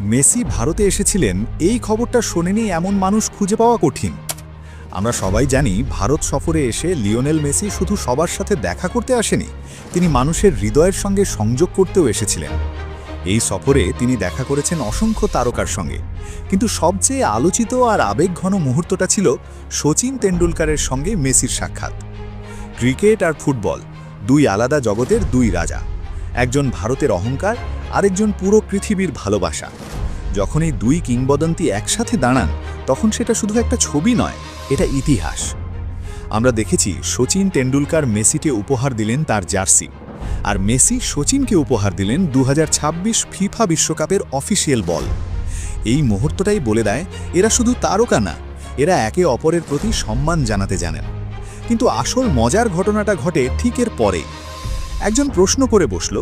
Messi ভারতে এসেছিলেন, এই খবরটা শোনেনি এমন মানুষ খুঁজে পাওয়া কঠিন। আমরা সবাই জানি, ভারত সফরে এসে লিওনেল মেসি শুধু সবার সাথে দেখা করতে আসেনি, তিনি মানুষের হৃদয়ের সঙ্গে সংযোগ করতেও এসেছিলেন। এই সফরে তিনি দেখা করেছেন অসংখ্য তারকার সঙ্গে। কিন্তু সবচেয়ে আলোচিত আর আবেগঘন মুহূর্তটা ছিল সচিন তেন্ডুলকারের সঙ্গে মেসির সাক্ষাৎ। ক্রিকেট আর ফুটবল, দুই আলাদা জগতের দুই রাজা। একজন ভারতের অহংকার আরেকজন পুরো পৃথিবীর ভালোবাসা। যখন এই দুই কিংবদন্তি একসাথে দাঁড়ান, তখন সেটা শুধু একটা ছবি নয়, এটা ইতিহাস। আমরা দেখেছি সচিন তেন্ডুলকার মেসিকে উপহার দিলেন তার জার্সি, আর মেসি সচিনকে উপহার দিলেন দু হাজার ছাব্বিশ ফিফা বিশ্বকাপের অফিসিয়াল বল। এই মুহূর্তটাই বলে দেয়, এরা শুধু তারকা না, এরা একে অপরের প্রতি সম্মান জানাতে জানেন। কিন্তু আসল মজার ঘটনাটা ঘটে ঠিক এর পরে। একজন প্রশ্ন করে বসল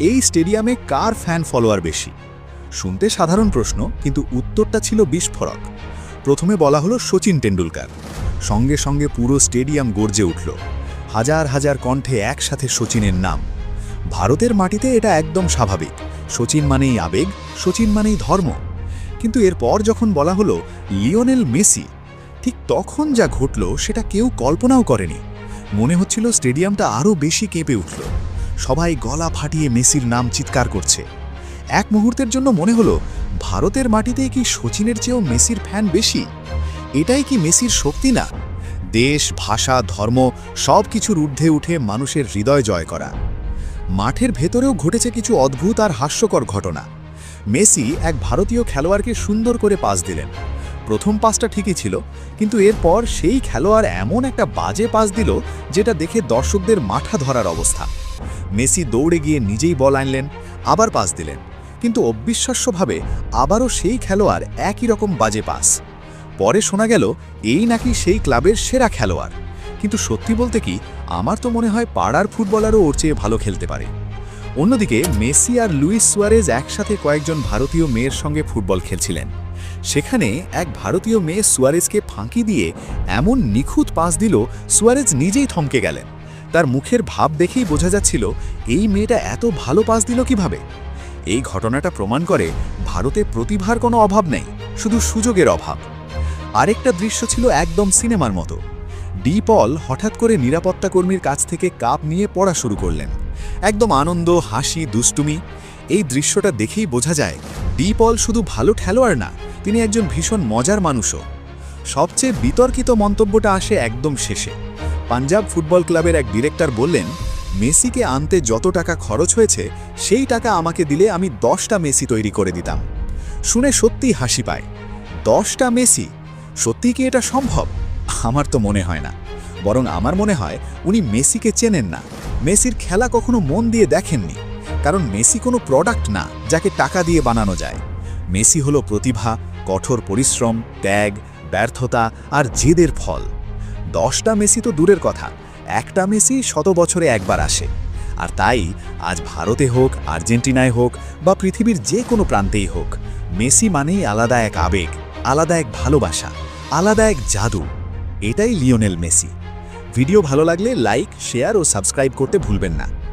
এই স্টেডিয়ামে কার ফ্যান ফলোয়ার বেশি? শুনতে সাধারণ প্রশ্ন, কিন্তু উত্তরটা ছিল বিস্ফোরক। প্রথমে বলা হলো সচিন টেন্ডুলকার সঙ্গে সঙ্গে পুরো স্টেডিয়াম গর্জে উঠল। হাজার হাজার কণ্ঠে একসাথে সচিনের নাম। ভারতের মাটিতে এটা একদম স্বাভাবিক। সচিন মানেই আবেগ সচিন মানেই ধর্ম। কিন্তু এরপর যখন বলা হলো লিওনেল মেসি, ঠিক তখন যা ঘটল সেটা কেউ কল্পনাও করেনি। মনে হচ্ছিল স্টেডিয়ামটা আরও বেশি কেঁপে উঠল। সবাই গলা ফাটিয়ে মেসির নাম চিৎকার করছে। এক মুহূর্তের জন্য মনে হলো, ভারতের মাটিতে কি সচিনের চেয়েও মেসির ফ্যান বেশি? এটাই কি মেসির শক্তি না? দেশ, ভাষা, ধর্ম সব কিছুর ঊর্ধ্বে উঠে মানুষের হৃদয় জয় করা। মাঠের ভেতরেও ঘটেছে কিছু অদ্ভুত আর হাস্যকর ঘটনা। মেসি এক ভারতীয় খেলোয়াড়কে সুন্দর করে পাস দিলেন। প্রথম পাসটা ঠিকই ছিল, কিন্তু এরপর সেই খেলোয়াড় এমন একটা বাজে পাস দিল, যেটা দেখে দর্শকদের মাথা ধরার অবস্থা। মেসি দৌড়ে গিয়ে নিজেই বল আনলেন, আবার পাস দিলেন। কিন্তু অবিশ্বাস্যভাবে আবারও সেই খেলোয়াড় একই রকম বাজে পাস। পরে শোনা গেল, এই নাকি সেই ক্লাবের সেরা খেলোয়াড়। কিন্তু সত্যি বলতে কি, আমার তো মনে হয় পাড়ার ফুটবলারও ওর চেয়ে ভালো খেলতে পারে। অন্যদিকে, মেসি আর লুইস সুয়ারেজ একসাথে কয়েকজন ভারতীয় মেয়ের সঙ্গে ফুটবল খেলছিলেন। সেখানে এক ভারতীয় মেয়ে সুয়ারেজকে ফাঁকি দিয়ে এমন নিখুঁত পাস দিল, সুয়ারেজ নিজেই থমকে গেলেন। তার মুখের ভাব দেখেই বোঝা যাচ্ছিল, এই মেয়েটা এত ভালো পাস দিল কীভাবে? এই ঘটনাটা প্রমাণ করে ভারতে প্রতিভার কোনো অভাব নেই, শুধু সুযোগের অভাব। আরেকটা দৃশ্য ছিল একদম সিনেমার মতো। ডি পল হঠাৎ করে নিরাপত্তা কর্মীর কাছ থেকে কাপ নিয়ে পড়া শুরু করলেন। একদম আনন্দ, হাসি, দুষ্টুমি, এই দৃশ্যটা দেখেই বোঝা যায়, ডি পল শুধু ভালো খেলোয়াড় না, তিনি একজন ভীষণ মজার মানুষও। সবচেয়ে বিতর্কিত মন্তব্যটা আসে একদম শেষে। পাঞ্জাব ফুটবল ক্লাবের এক ডিরেক্টর বললেন, মেসিকে আনতে যত টাকা খরচ হয়েছে, সেই টাকা আমাকে দিলে আমি দশটা মেসি তৈরি করে দিতাম। শুনে সত্যিই হাসি পায়। দশটা মেসি? সত্যি কি এটা সম্ভব? আমার তো মনে হয় না। বরং আমার মনে হয় উনি মেসিকে চেনেন না। মেসির খেলা কখনো মন দিয়ে দেখেননি। কারণ মেসি কোনো প্রোডাক্ট না যাকে টাকা দিয়ে বানানো যায়। মেসি হলো প্রতিভা, কঠোর পরিশ্রম, ত্যাগ, ব্যর্থতা আর জেদের ফল। দশটা মেসি তো দূরের কথা। একটা মেসি শত বছরে একবার আসে। আর তাই আজ ভারতে হোক, আর্জেন্টিনায় হোক বা পৃথিবীর যে কোনো প্রান্তেই হোক, মেসি মানেই আলাদা এক আবেগ, আলাদা এক ভালোবাসা, আলাদা এক জাদু। এটাই লিওনেল মেসি। ভিডিও ভালো লাগলে লাইক, শেয়ার ও সাবস্ক্রাইব করতে ভুলবেন না।